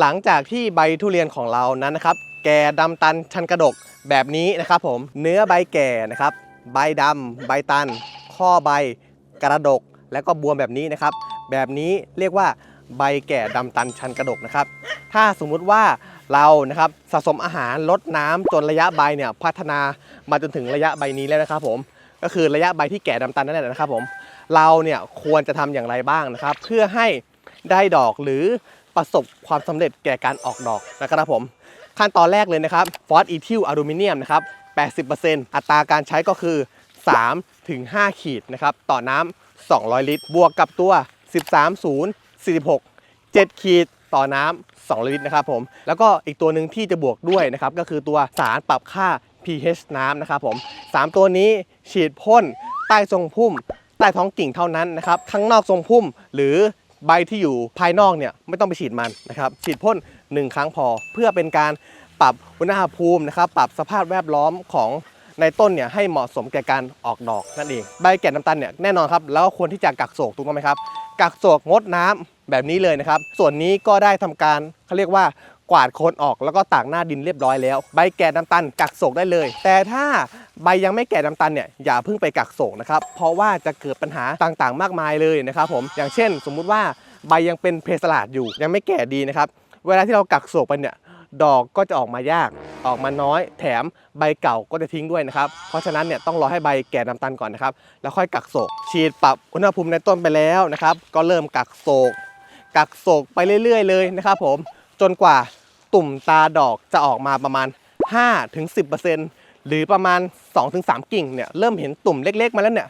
หลังจากที่ใบทุเรียนของเรานั้นนะครับ แก่ดำตันชันกระดกแบบนี้นะครับผมเนื้อใบแก่นะครับ ใบดำใบตัน ข้อใบกระดก แล้วก็บวมแบบนี้นะครับ แบบนี้เรียกว่าใบแก่ดำตันชันกระดกนะครับ ถ้าสมมุติว่าเรานะครับสะสมอาหารลดน้ำจนระยะใบเนี่ยพัฒนามาจนถึงระยะใบนี้แล้วนะครับ ผมก็คือระยะใบที่แก่ดำตันนั่นแหละนะครับ ผมเราเนี่ยควรจะทำอย่างไรบ้างนะครับ เพื่อให้ได้ดอกหรือ ประสบความสำเร็จแก่การออกดอกนะครับผม ขั้นตอนแรกเลยนะครับฟอสอีทิลอลูมิเนียมนะครับ 80%อัตราการใช้ก็คือ 3 ถึง 5 ขีดนะครับ ต่อน้ำ200 ลิตร บวกกับตัว 13 0 46 7 ขีดต่อน้ำ2ลิตรนะครับผม แล้วก็อีกตัวหนึ่งที่จะบวกด้วยนะครับ ก็คือตัวสารปรับค่า pH น้ำนะครับผม 3 ตัวนี้ฉีดพ่นใต้ทรงพุ่ม ใต้ท้องกิ่งเท่านั้นนะครับ ข้างนอกทรงพุ่มหรือ ใบที่อยู่ภายนอกเนี่ยไม่ต้องไปฉีดมันนะครับฉีดพ่น 1 ครั้งพอ เพื่อเป็นการปรับอุณหภูมินะครับปรับสภาพแวดล้อมของในต้นเนี่ยให้เหมาะสมแก่การออกดอกนั่นเองใบแก่นน้ำตาลเนี่ยแน่นอนครับแล้วก็ควรที่จะกักโศกถูกต้องไหมครับกักโศกงดน้ำแบบนี้เลยนะครับ ส่วนนี้ก็ได้ทำการเขาเรียกว่ากวาดโคนออกแล้วก็ตากหน้าดินเรียบร้อยแล้ว ใบแก่น้ำตาลกักโศกได้เลย แต่ถ้า ใบยังไม่แก่น้ำตาลเนี่ยอย่าเพิ่งไปกักโศกนะครับเพราะว่าจะเกิดปัญหาต่างๆ มากมายเลยนะครับผมอย่างเช่น สมมุติว่าใบยังเป็นเพสลาดอยู่ ยังไม่แก่ดีนะครับเวลาที่เรากักโศกไปเนี่ยดอกก็จะออกมายากออกมาน้อย แถมใบเก่าก็จะทิ้งด้วยนะครับเพราะฉะนั้นเนี่ยต้องรอให้ใบแก่น้ำตาลก่อนนะครับแล้วค่อยกักโศก ฉีดปรับอุณหภูมิในต้นไปแล้วนะครับก็เริ่มกักโศก กักโศกไปเรื่อย ๆ เลยนะครับผมจนกว่าตุ่มตาดอกจะออกมาประมาณ 5-10% หรือประมาณ 2-3 กิ่งเนี่ยเริ่มเห็นตุ่มเล็ก ๆ มาแล้วเนี่ย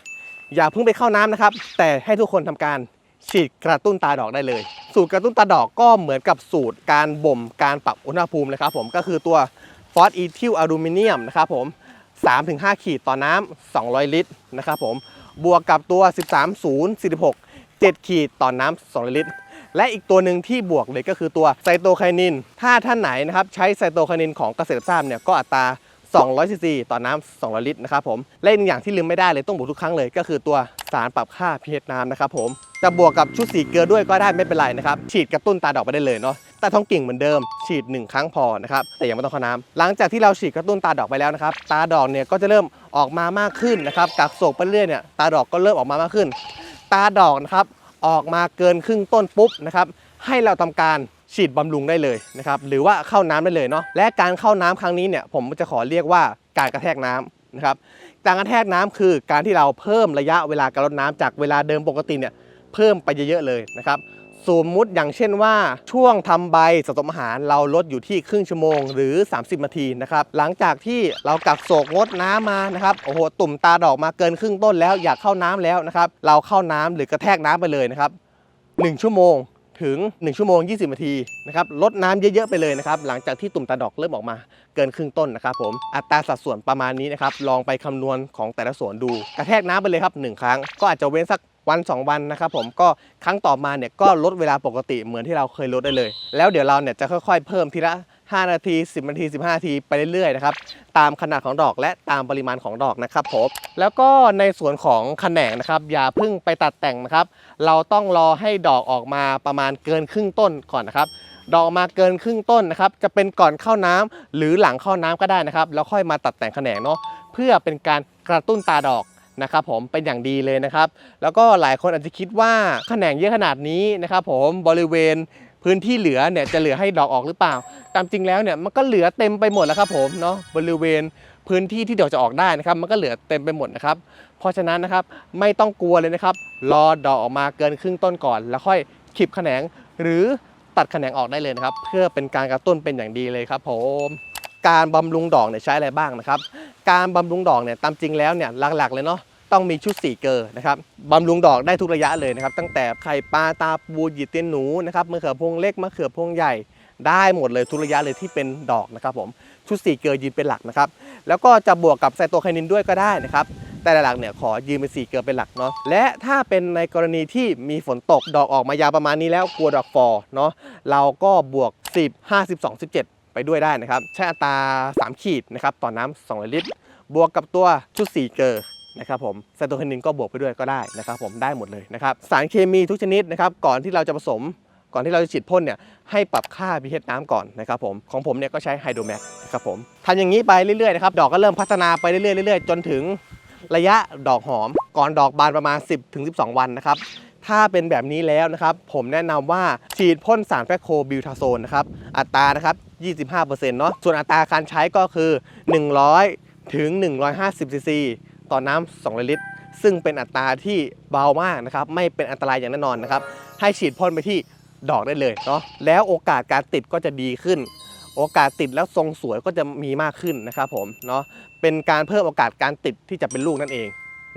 อย่าเพิ่งไปเข้าน้ำนะครับ แต่ให้ทุกคนทำการฉีดกระตุ้นตาดอกได้เลย สูตรกระตุ้นตาดอกก็เหมือนกับสูตรการบ่มการปรับอุณหภูมิเลยครับผมก็คือตัวฟอสอีทิลอลูมิเนียมนะครับผม3-5 ขีดต่อน้ำ200 ลิตรนะครับผมบวกกับตัว 13 0 46 7 ขีดต่อน้ำ200ลิตร และอีกตัวหนึ่งที่บวกเลยก็คือตัวไซโตไคนิน ถ้าท่านไหนนะครับใช้ไซโตไคนินของเกษตรทราบเนี่ยก็อัตรา 200ซีซีต่อน้ำ200 ลิตรนะครับผมและอีกอย่างที่ลืมไม่ได้เลยต้องบวกทุกครั้งเลย ก็คือตัวสารปรับค่า pH น้ำนะครับผมจะบวกกับชุดสีเกลือด้วยก็ได้ไม่เป็นไรนะครับ ฉีดกระตุ้นตาดอกไปได้เลยเนาะแต่ท้องกิ่งเหมือนเดิม ฉีด 1 ครั้งพอนะครับแต่ยังไม่ต้องข้าน้ำหลังจากที่เราฉีดกระตุ้นตาดอกไปแล้วนะครับ ตาดอกเนี่ยก็จะเริ่มออกมามากขึ้นนะครับกักโศกไปเรื่อยเนี่ยตาดอกก็เริ่มออกมามากขึ้น ตาดอกนะครับออกมาเกินครึ่งต้นปุ๊บนะครับให้เราทำการ ฉีดบำรุงได้เลยนะครับหรือว่าเข้าน้ำได้เลยเนาะและการเข้าน้ำครั้งนี้เนี่ยผมจะขอเรียกว่าการกระแทกน้ำนะครับการกระแทกน้ำคือการที่เราเพิ่มระยะเวลาการรดน้ำจากเวลาเดิมปกติเนี่ยเพิ่มไปเยอะๆเลยนะครับสมมุติอย่างเช่นว่าช่วงทำใบสะสมอาหารเราลดอยู่ที่ครึ่งชั่วโมงหรือ 30 นาทีนะครับหลังจากที่เรากักโศกงดน้ำมานะครับโอ้โหตุ่มตาดอกมาเกินครึ่งต้นแล้วอยากเข้าน้ำแล้วนะครับเราเข้าน้ำหรือกระแทกน้ำไปเลยนะครับ1ชั่วโมง ถึง 1 ชั่วโมง 20 นาทีนะครับลดน้ำเยอะๆไปเลยนะครับหลังจากที่ตุ่มตาดอกเริ่มออกมาเกินครึ่งต้นนะครับผมอัตราสัดส่วนประมาณนี้นะครับลองไปคำนวณของแต่ละสวนดู กระแทกน้ำไปเลยครับ 1 ครั้ง ก็อาจจะเว้นสักวัน 2 วันนะครับผมก็ครั้งต่อมาเนี่ยก็ลดเวลาปกติเหมือนที่เราเคยลดได้เลย แล้วเดี๋ยวเราเนี่ยจะค่อยๆ เพิ่มทีละ 5 นาที 10 นาที 15 นาทีไปเรื่อยๆนะครับตามขนาดของดอกและตามปริมาณของดอกนะครับผมแล้วก็ในส่วนของแขนงนะครับ อย่าเพิ่งไปตัดแต่งนะครับ เราต้องรอให้ดอกออกมาประมาณเกินครึ่งต้นก่อนนะครับดอกออกมาเกินครึ่งต้นนะครับ จะเป็นก่อนเข้าน้ำหรือหลังเข้าน้ำก็ได้นะครับ แล้วค่อยมาตัดแต่งแขนงเนาะเพื่อเป็นการกระตุ้นตาดอกนะครับผมเป็นอย่างดีเลยนะครับ แล้วก็หลายคนอาจจะคิดว่าแขนงเยอะขนาดนี้นะครับ ผมบริเวณ พื้นที่เหลือเนี่ยจะเหลือให้ดอกออกหรือเปล่า ตามจริงแล้วเนี่ยมันก็เหลือเต็มไปหมดแล้วครับผมเนาะบริเวณพื้นที่ที่ดอกจะออกได้นะครับ มันก็เหลือเต็มไปหมดนะครับ เพราะฉะนั้นนะครับไม่ต้องกลัวเลยนะครับ รอดอกออกมาเกินครึ่งต้นก่อน แล้วค่อยขีบแขนงหรือตัดแขนงออกได้เลยนะครับ เพื่อเป็นการกระตุ้นเป็นอย่างดีเลยครับผมการบำรุงดอกเนี่ยใช้อะไรบ้างนะครับ การบำรุงดอกเนี่ยตามจริงแล้วเนี่ยหลักๆเลยเนาะ ต้องมีชุดสีเกอร์นะครับบำรุงดอกได้ทุกระยะเลยนะครับ ตั้งแต่ไข่ปลาตาปูหยิบเตี้ยนหนูนะครับมะเขือพวงเล็กมะเขือพวงใหญ่ได้หมดเลยทุกระยะเลยที่เป็นดอกนะครับผมชุดสีเกอร์ยืนเป็นหลักนะครับ แล้วก็จะบวกกับไซโตไคนินด้วยก็ได้นะครับ แต่หลักเนี่ยขอยืนเป็นสีเกลือเป็นหลักเนาะและถ้าเป็นในกรณีที่มีฝนตกดอกออกมายาวประมาณนี้แล้วกลัวดอกฟอเนาะเราก็บวก 10 52 17 ไปด้วยได้นะครับ ใช้อัตรา 3 ขีดนะครับต่อน้ำ2ลิตร บวกกับตัวชุดสีเกลือ นะครับผมไซโตไคนินก็บวกไปด้วยก็ได้นะครับผมได้หมดเลยนะครับสารเคมีทุกชนิดนะครับก่อนที่เราจะผสมก่อนที่เราจะฉีดพ่นเนี่ยให้ปรับค่า pH น้ำก่อนนะครับผมของผมเนี่ยก็ใช้ไฮโดรแมกนะครับผมทำอย่างนี้ไปเรื่อยๆนะครับดอกก็เริ่มพัฒนาไปเรื่อยๆเรื่อยๆจนถึงระยะดอกหอม ก่อนดอกบานประมาณ 10-12 วันนะครับถ้าเป็นแบบนี้แล้วนะครับ ผมแนะนำว่าฉีดพ่นสารแฟคโคบิวทาโซนนะครับ อัตรานะครับ 25%เนาะส่วนอัตราการใช้ก็คือ 100 ถึง 150ซีซี ต่อน้ำ2ลิตร ซึ่งเป็นอัตราที่เบามากนะครับ ไม่เป็นอันตรายอย่างแน่นอนนะครับ ให้ฉีดพ่นไปที่ดอกได้เลยเนาะ แล้วโอกาสการติดก็จะดีขึ้น โอกาสติดแล้วทรงสวยก็จะมีมากขึ้นนะครับผม เนาะ เป็นการเพิ่มโอกาสการติดที่จะเป็นลูกนั่นเอง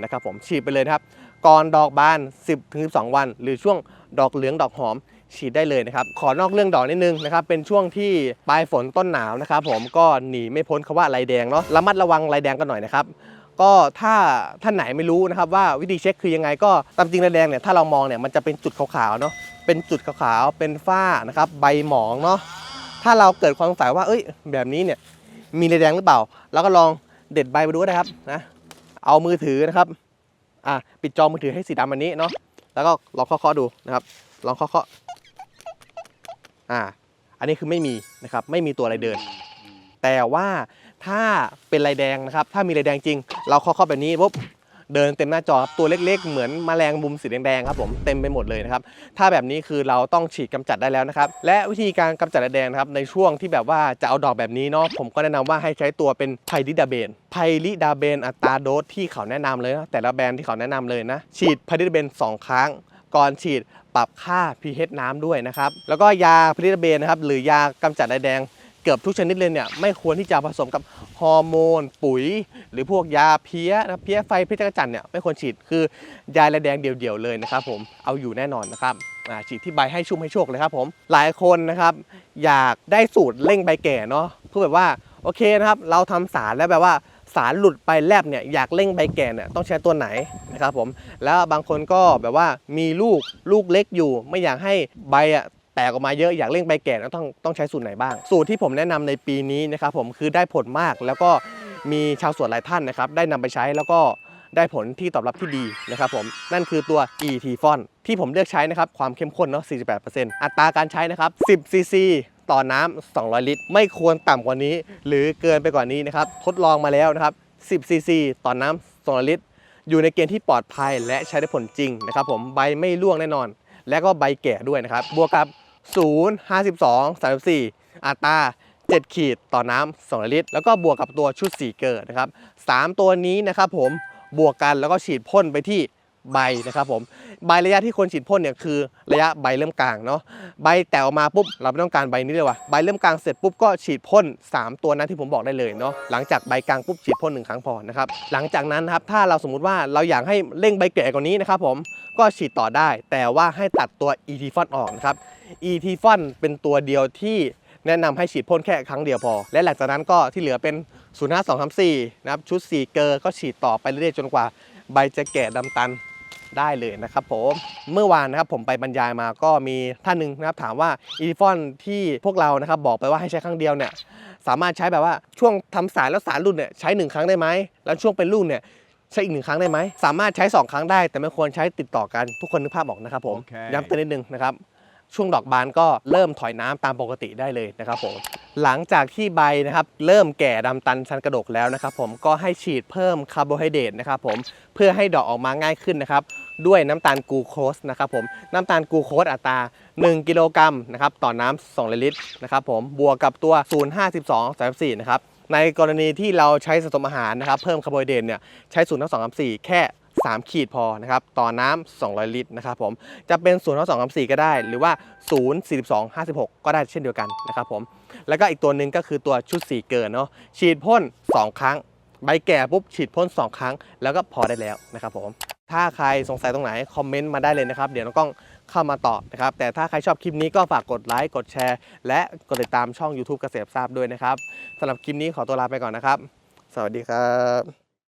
นะครับผม ฉีดไปเลยครับ ก่อนดอกบาน 10-12 วัน หรือช่วงดอกเหลืองดอกหอมฉีดได้เลยนะครับ ขอนอกเรื่องดอกนิดนึงนะครับ เป็นช่วงที่ปลายฝนต้นหนาวนะครับผมก็หนีไม่พ้นคำว่าลายแดงเนาะ ระมัดระวังลายแดงกันหน่อยนะครับ ก็ถ้าท่านไหนไม่รู้นะครับว่าวิธีเช็คคือยังไงก็ตามจริงแดงเนี่ยถ้าเรามองเนี่ยมันจะเป็นจุดขาวๆเนาะเป็นจุดขาวๆเป็นฝ้านะครับใบหมองเนาะถ้าเราเกิดความสงสัยว่าเอ้ยแบบนี้เนี่ยมีแดงหรือเปล่าเราก็ลองเด็ดใบมาดูก็ได้ครับนะเอามือถือนะครับอะปิดจอมือถือให้สีดำอันนี้เนาะแล้วก็ลองเคาะๆดูนะครับลองเคาะๆอ่าอันนี้คือไม่มีนะครับไม่มีตัวอะไรเดิน แต่ว่าถ้าเป็นลายแดงนะครับ ถ้ามีลายแดงจริง เราเคาะๆแบบนี้ปุ๊บเดินเต็มหน้าจอครับตัวเล็กๆ เหมือนแมลงมุมสีแดงๆครับผมเต็มไปหมดเลยนะครับถ้าแบบนี้คือเราต้องฉีดกำจัดได้แล้วนะครับและวิธีการกำจัดลายแดงนะครับในช่วงที่แบบว่าจะเอาดอกแบบนี้เนาะผมก็แนะนำว่าให้ใช้ตัวเป็นไพริดาเบนไพริดาเบนอัตราโดสที่เขาแนะนำเลยนะแต่ละแบรนด์ที่เขาแนะนำเลยนะฉีดไพริดาเบนสองครั้ง ก่อนฉีดปรับค่า pH น้ำด้วยนะครับแล้วก็ยาพริดาเบนนะครับหรือยากำจัดลายแดง เกือบทุกชนิดเลยเนี่ยไม่ควรที่จะผสมกับฮอร์โมน ปุ๋ย หรือพวกยาเพี้ยนะเพี้ยไฟพิษจักรจันเนี่ยไม่ควรฉีดคือยาระแดงเดี่ยวๆเลยนะครับผมเอาอยู่แน่นอนนะครับอ่าฉีดที่ใบให้ชุ่มให้โชคเลยครับผมหลายคนนะครับอยากได้สูตรเร่งใบแก่เนาะเพื่อแบบว่าโอเคนะครับเราทำสารแล้วแบบว่าสารหลุดไปแลบเนี่ยอยากเร่งใบแก่เนี่ยต้องใช้ตัวไหนนะครับผมแล้วบางคนก็แบบว่ามีลูกลูกเล็กอยู่ ไม่อยากให้ใบอะ แตกออกมาเยอะอยากเร่งใบแก่แล้วต้องต้องใช้สูตรไหนบ้าง สูตรที่ผมแนะนำในปีนี้นะครับผมคือได้ผลมากแล้วก็มีชาวสวนหลายท่านนะครับได้นำไปใช้แล้วก็ได้ผลที่ตอบรับที่ดีนะครับผมนั่นคือตัว ET f o n ที่ผมเลือกใช้นะครับความเข้มข้นเนาะ 48%อัตราการใช้นะครับ 10 cc ต่อน้ำ 200 ลิตร ไม่ควรต่ำกว่านี้ หรือเกินไปกว่านี้นะครับ ทดลองมาแล้วนะครับ 10 cc ต่อน้ำ 200 ลิตร อยู่ในเกณฑ์ที่ปลอดภัยและใช้ได้ผลจริงนะครับผม ใบไม่ร่วงแน่นอน และก็ใบแก่ด้วยนะครับ บวกกับ 0 52 34 อัตรา 7 ขีดต่อน้ำ2ลิตร แล้วก็บวกกับตัวชุดสีเกิดนะครับ 3 ตัวนี้นะครับผมบวกกันแล้วก็ฉีดพ่นไปที่ใบนะครับผมใบระยะที่ควรฉีดพ่นเนี่ยคือระยะใบเริ่มกลางเนาะใบแตกออกมาปุ๊บเราไม่ต้องการใบนี้เลยว่ะใบเริ่มกลางเสร็จปุ๊บก็ฉีดพ่น 3 ตัวนั้นที่ผมบอกได้เลยเนาะหลังจากใบกลางปุ๊บฉีดพ่นหนึ่งครั้งพอนะครับหลังจากนั้นนะครับถ้าเราสมมุติว่าเราอยากให้เร่งใบแก่กว่านี้นะครับผมก็ฉีดต่อได้ แต่ว่าให้ตัดตัว e t f o n ออกนะครับ e t f o n เป็นตัวเดียวที่แนะนำให้ฉีดพ่นแค่ครั้งเดียวพอ และหลังจากนั้นก็ที่เหลือเป็น 0 5 2 3 4 นะครับ ชุด 4 เกอร์ก็ฉีดต่อไปเรื่อยๆจนกว่าใบจะแก่ดำตันได้เลยนะครับผมเมื่อวานนะครับผมไปบรรยายมาก็มีท่านหนึ่งนะครับถามว่า e t f o n ที่พวกเรานะครับบอกไปว่าให้ใช้ครั้งเดียวเนี่ยสามารถใช้แบบว่าช่วงทำสารแล้วสารรุ่นเนี่ยใช้หนึ่งครั้งได้ไหมแล้วช่วงเป็นลูกเนี่ยใช้อีกหนึ่งครั้งได้ไหม สามารถใช้ 2 ครั้งได้ แต่ไม่ควรใช้ติดต่อกันทุกคนนึกภาพออกนะครับผมโอเคย้ำเตือนนิดนึงนะครับ ช่วงดอกบานก็เริ่มถอยน้ำตามปกติได้เลยนะครับผมหลังจากที่ใบนะครับเริ่มแก่ดำตันชันกระดกแล้วนะครับผมก็ให้ฉีดเพิ่มคาร์โบไฮเดรตนะครับผมเพื่อให้ดอกออกมาง่ายขึ้นนะครับด้วยน้ำตาลกูโคสนะครับผมน้ำตาลกูโคสอัตรา 1 กิโลกรัมนะครับต่อน้ำ2ลิตรนะครับผมบวกกับตัว 052 34นะครับในกรณีที่เราใช้สะสมอาหารนะครับเพิ่มคาร์โบไฮเดรตเนี่ยใช้0 2 3 4แค่ 3 ขีดพอนะครับต่อน้ำ200 ลิตรนะครับผมจะเป็น0 2 3 4 ก็ได้ หรือว่า 0 42 56 ก็ได้เช่นเดียวกันนะครับผมแล้วก็อีกตัวหนึ่งก็คือตัวชุดสีเกินเนาะฉีดพ่น 2 ครั้ง ใบแก่ปุ๊บฉีดพ่น 2 ครั้ง แล้วก็พอได้แล้วนะครับผมถ้าใครสงสัยตรงไหน คอมเมนต์มาได้เลยนะครับ เดี๋ยวน้องกล้องเข้ามาตอบนะครับ แต่ถ้าใครชอบคลิปนี้ก็ฝากกดไลค์กดแชร์ และกดติดตามช่อง YouTube เกษตรทราบด้วยนะครับสำหรับคลิปนี้ขอตัวลาไปก่อนนะครับ สวัสดีครับ